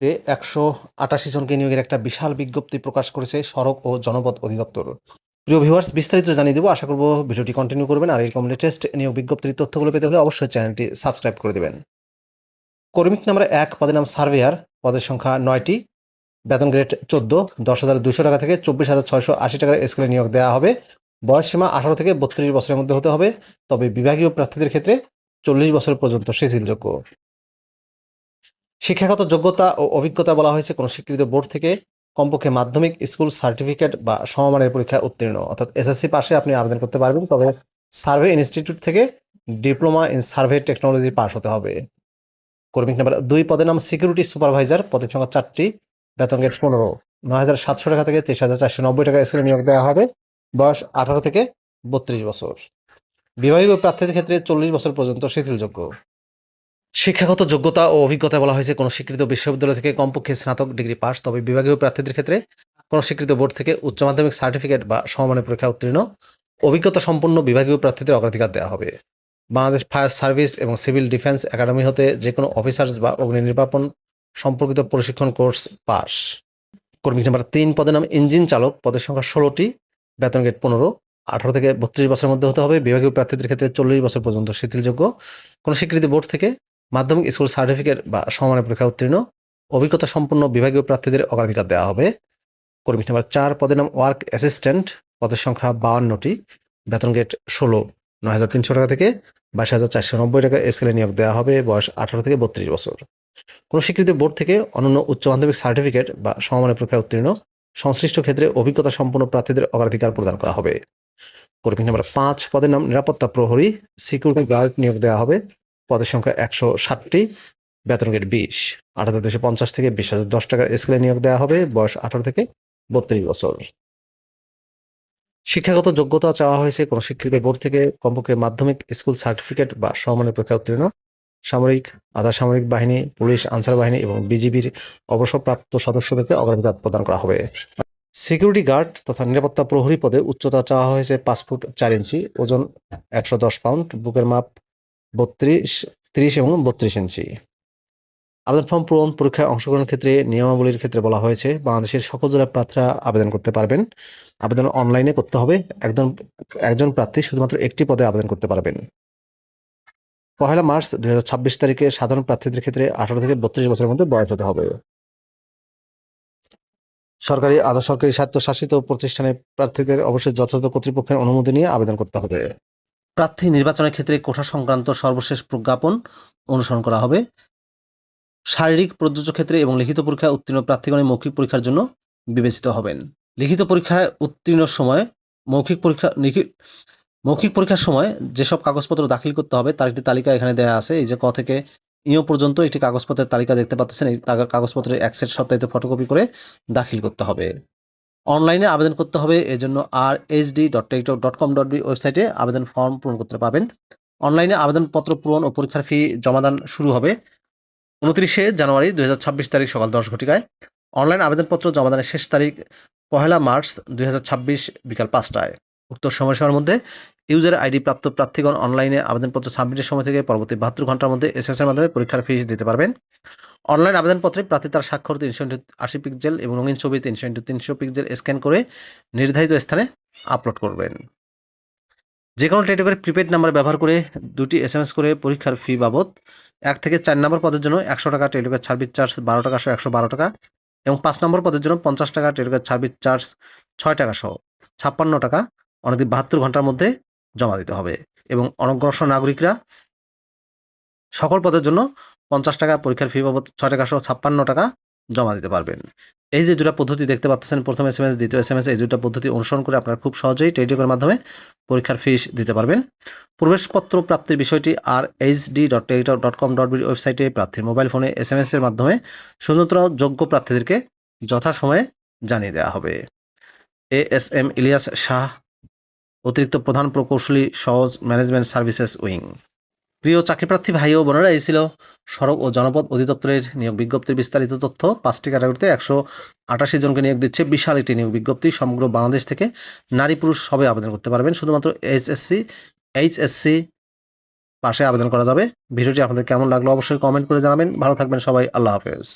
তে একশো আটাশি জনকে নিয়োগের একটা বিশাল বিজ্ঞপ্তি প্রকাশ করেছে সড়ক ও জনপথ অধিদপ্তর। প্রিয় ভিউয়ার্স বিস্তারিত জানিয়ে দেবো। আশা করব ভিডিওটি কন্টিনিউ করবেন আর এরকম লেটেস্ট নিয়োগ বিজ্ঞপ্তির তথ্যগুলো পেতে হলে অবশ্যই চ্যানেলটি সাবস্ক্রাইব করে দেবেন। কর্মিক নাম্বার এক, পদের নাম সার্ভেয়ার। পদের সংখ্যা নয়টি। বেতন গ্রেড চোদ্দ। দশ হাজার দুশো টাকা থেকে চব্বিশ হাজার ছয়শো আশি টাকার স্কেলে নিয়োগ দেওয়া হবে। বয়স সীমা আঠারো থেকে বত্রিশ বছরের মধ্যে হতে হবে। তবে বিভাগীয় প্রার্থীদের ক্ষেত্রে চল্লিশ বছর পর্যন্ত শিথিলযোগ্য শিক্ষাগত যোগ্যতা ও অভিজ্ঞতা বলা হয়েছে কোনো স্বীকৃত বোর্ড থেকে। কমপক্ষে মাধ্যমিক স্কুল সার্টিফিকেট বা সমমানের পরীক্ষায় উত্তীর্ণ। অর্থাৎ এসএসসি পাশে আপনি আবেদন করতে পারবেন, তবে সার্ভে ইনস্টিটিউট থেকে diploma in survey technology pass হতে হবে। কর্মিক নাম্বার দুই, পদের নাম সিকিউরিটি সুপারভাইজার, পদের সংখ্যা চারটি, বেতন গেট পনেরো। নয় হাজার সাতশো টাকা থেকে তেইশ হাজার চারশো নব্বই টাকা স্কেলে নিয়োগ দেওয়া হবে। বয়স আঠারো থেকে বত্রিশ বছর। বিভাগীয় প্রার্থীদের ক্ষেত্রে চল্লিশ বছর পর্যন্ত শিথিলযোগ্য। শিক্ষাগত যোগ্যতা ও অভিজ্ঞতা বলা হয়েছে, কোনো স্বীকৃত বিশ্ববিদ্যালয় থেকে কমপক্ষে স্নাতক ডিগ্রি পাস তবে বিভাগীয় প্রার্থীদের ক্ষেত্রে কোনো স্বীকৃত বোর্ড থেকে উচ্চ মাধ্যমিক সার্টিফিকেট বা সমমানের পরীক্ষা উত্তীর্ণ। অভিজ্ঞতা সম্পন্ন বিভাগীয় প্রার্থীদের অগ্রাধিকার দেওয়া হবে। বাংলাদেশ ফায়ার সার্ভিস এবং সিভিল ডিফেন্স একাডেমি হতে যে কোনো অফিসার্স বা অগ্নি নির্বাপন সম্পর্কিত প্রশিক্ষণ কোর্স পাস। কর্মী নাম্বার তিন পদের নাম ইঞ্জিন চালক, পদের সংখ্যা ষোলোটি, বেতন গেট পনেরো। আঠারো থেকে বত্রিশ বছরের মধ্যে হতে হবে। বিভাগীয় প্রার্থীদের ক্ষেত্রে চল্লিশ বছর পর্যন্ত শিথিলযোগ্য। কোনো স্বীকৃতি বোর্ড থেকে মাধ্যমিক স্কুল সার্টিফিকেট বা সমানের পরীক্ষা উত্তীর্ণ, অভিজ্ঞতা সম্পন্ন বিভাগীয় প্রার্থীদের অগ্রাধিকার দেওয়া হবে। কর্মী নাম্বার চার পদের নাম ওয়ার্ক অ্যাসিস্ট্যান্ট, পদের সংখ্যা বাউান্নটি বেতন গেট ষোলো, নয় হাজার তিনশো টাকা থেকে বাইশ হাজার চারশো নব্বই টাকা স্কেলে নিয়োগ দেওয়া হবে, বয়স আঠারো থেকে বত্রিশ বছর। কোনো স্বীকৃত বোর্ড থেকে অনন্য উচ্চ মাধ্যমিক সার্টিফিকেট বা সমমানের পরীক্ষায় উত্তীর্ণ, সংশ্লিষ্ট ক্ষেত্রে অভিজ্ঞতা সম্পন্ন প্রার্থীদের অগ্রাধিকার প্রদান করা হবে। কর্মী নাম্বার পাঁচ পদের নাম নিরাপত্তা প্রহরী, সিকিউরিটি গার্ড নিয়োগ দেওয়া হবে। পদের সংখ্যা একশো ষাটটি, বেতন গেট বিশ। হাজার দুশো পঞ্চাশ থেকে বিশ হাজার দশ টাকার স্কেলে নিয়োগ দেওয়া হবে, বয়স আঠারো থেকে বত্রিশ বছর। শিক্ষাগত যোগ্যতা চাওয়া হয়েছে কোনো স্বীকৃত বোর্ড থেকে, কমপক্ষে মাধ্যমিক স্কুল সার্টিফিকেট বা সমমানের পরীক্ষা উত্তীর্ণ। সামরিক, আধা সামরিক বাহিনী, পুলিশ, আনসার বাহিনী এবং বিজিবির অবসরপ্রাপ্ত সদস্যদেরকে অগ্রাধিকার প্রদান করা হবে। সিকিউরিটি গার্ড তথা নিরাপত্তা প্রহরী পদে উচ্চতা চাওয়া হয়েছে পাঁচ ফুট চার ইঞ্চি, ওজন একশো দশ পাউন্ড, বুকের মাপ বত্রিশ, ত্রিশ এবং বত্রিশ ইঞ্চি। আবেদন ফর্ম পূরণ পরীক্ষায় অংশগ্রহণের ক্ষেত্রে নিয়মাবলীর ক্ষেত্রে বলা হয়েছে, বাংলাদেশের সকল জেলার প্রার্থীরা আবেদন করতে পারবেন। আবেদন অনলাইনে করতে হবে। একজন একজন প্রার্থী শুধুমাত্র একটি পদে আবেদন করতে পারবেন। পহেলা মার্চ দুই হাজার ছাব্বিশ তারিখে সাধারণ প্রার্থীদের ক্ষেত্রে আঠারো থেকে বত্রিশ বছরের মধ্যে বয়স হতে হবে। সরকারি, আধা সরকারি স্বায়ত্তশাসিত প্রতিষ্ঠানে প্রার্থীদের অবশ্যই যথাযথ কর্তৃপক্ষের অনুমতি নিয়ে আবেদন করতে হবে। প্রার্থী নির্বাচনের ক্ষেত্রে কোঠা সংক্রান্ত সর্বশেষ প্রজ্ঞাপন অনুসরণ করা হবে। শারীরিক প্রযোজ্য ক্ষেত্রে এবং লিখিত পরীক্ষায় উত্তীর্ণ প্রার্থীগণের মৌখিক পরীক্ষার জন্য বিবেচিত হবেন। লিখিত পরীক্ষায় উত্তীর্ণ সময়, মৌখিক পরীক্ষা মৌখিক পরীক্ষার সময় যেসব কাগজপত্র দাখিল করতে হবে তার একটি তালিকা এখানে দেওয়া আছে। এই যে ক থেকে ইও পর্যন্ত একটি কাগজপত্রের তালিকা দেখতে পাচ্ছেন, এই কাগজপত্রের এক সেট সত্যায়িত ফটোকপি করে দাখিল করতে হবে। অনলাইনে আবেদন করতে হবে, এজন্য R H D dot Teletalk dot com dot B ওয়েবসাইটে আবেদন ফর্ম পূরণ করতে পারবেন। অনলাইনে আবেদনপত্র পূরণ ও পরীক্ষার ফি জমাদান শুরু হবে উনত্রিশে জানুয়ারি দুই হাজার ছাব্বিশ তারিখ সকাল দশ ঘটিকায়। অনলাইন আবেদনপত্র জমাদানের শেষ তারিখ পহেলা মার্চ দুই হাজার ছাব্বিশ বিকাল পাঁচটায়। উক্ত সময়সীমার মধ্যে ইউজার আইডি প্রাপ্ত প্রার্থীগণ অনলাইনে আবেদনপত্র সাবমিটের সময় থেকে পরবর্তী বাহাত্তর ঘণ্টার মধ্যে এস এর মাধ্যমে পরীক্ষার ফিস দিতে পারবেন। অনলাইন আবেদনপত্রে প্রার্থী তার স্বাক্ষর তিনশো ইন্টু আশি পিক্সেল এবং রঙিন ছবি তিনশো ইন্টু তিনশো পিক্সেল স্ক্যান করে নির্ধারিত স্থানে আপলোড করবেন। যে কোনো টেলিটকের প্রিপেড নাম্বার ব্যবহার করে দুটি এস এম এস করে পরীক্ষার ফি বাবদ এক থেকে চার নম্বর পদের জন্য একশো টাকা টেলিটকের সার্ভিস চার্জ বারো টাকা সহ একশো বারো টাকা এবং পাঁচ নম্বর পদের জন্য পঞ্চাশ টাকা টেলিটকের সার্ভিস চার্জ ছয় টাকা সহ ছাপ্পান্ন টাকা অনধিক বাহাত্তর ঘণ্টার মধ্যে জমা দিতে হবে এবং অনগ্রসর নাগরিকরা সকল পদের জন্য পঞ্চাশ টাকা পরীক্ষার ফি বাবদ ছয় টাকা সহ ছাপ্পান্ন টাকা জমা দিতে পারবেন। এই যে দুটা পদ্ধতি দেখতে পাচ্ছেন, প্রথম এস এম এস দ্বিতীয় এস এম এস এই দুটা পদ্ধতি অনুসরণ করে আপনারা খুব সহজেই টেলিটকের মাধ্যমে পরীক্ষার ফিস দিতে পারবেন। প্রবেশপত্র প্রাপ্তির বিষয়টি R H D dot Teletalk dot com dot B ওয়েবসাইটে প্রার্থীর মোবাইল ফোনে এস এম এস এর মাধ্যমে শুধুমাত্র যোগ্য প্রার্থীদেরকে যথাসময়ে জানিয়ে দেওয়া হবে। A S M Ilias Shah, অতিরিক্ত প্রধান প্রকৌশলী সহজ ম্যানেজমেন্ট সার্ভিসেস উইং প্রিয় চাকরিপ্রার্থী ভাই ও বোনেরা, এই ছিল সড়ক ও জনপদ অধিদপ্তরের নিয়োগ বিজ্ঞপ্তির বিস্তারিত তথ্য। পাঁচটি ক্যাটাগরিতে একশো আটাশি জনকে নিয়োগ দিচ্ছে। বিশাল একটি নিয়োগ বিজ্ঞপ্তি সমগ্র বাংলাদেশ থেকে নারী পুরুষ সবাই আবেদন করতে পারবেন। শুধুমাত্র এইচএসসি এইচএসসি পাশে আবেদন করা যাবে। ভিডিওটি আপনাদের কেমন লাগল অবশ্যই কমেন্ট করে জানাবেন। ভালো থাকবেন সবাই। আল্লাহ হাফেজ।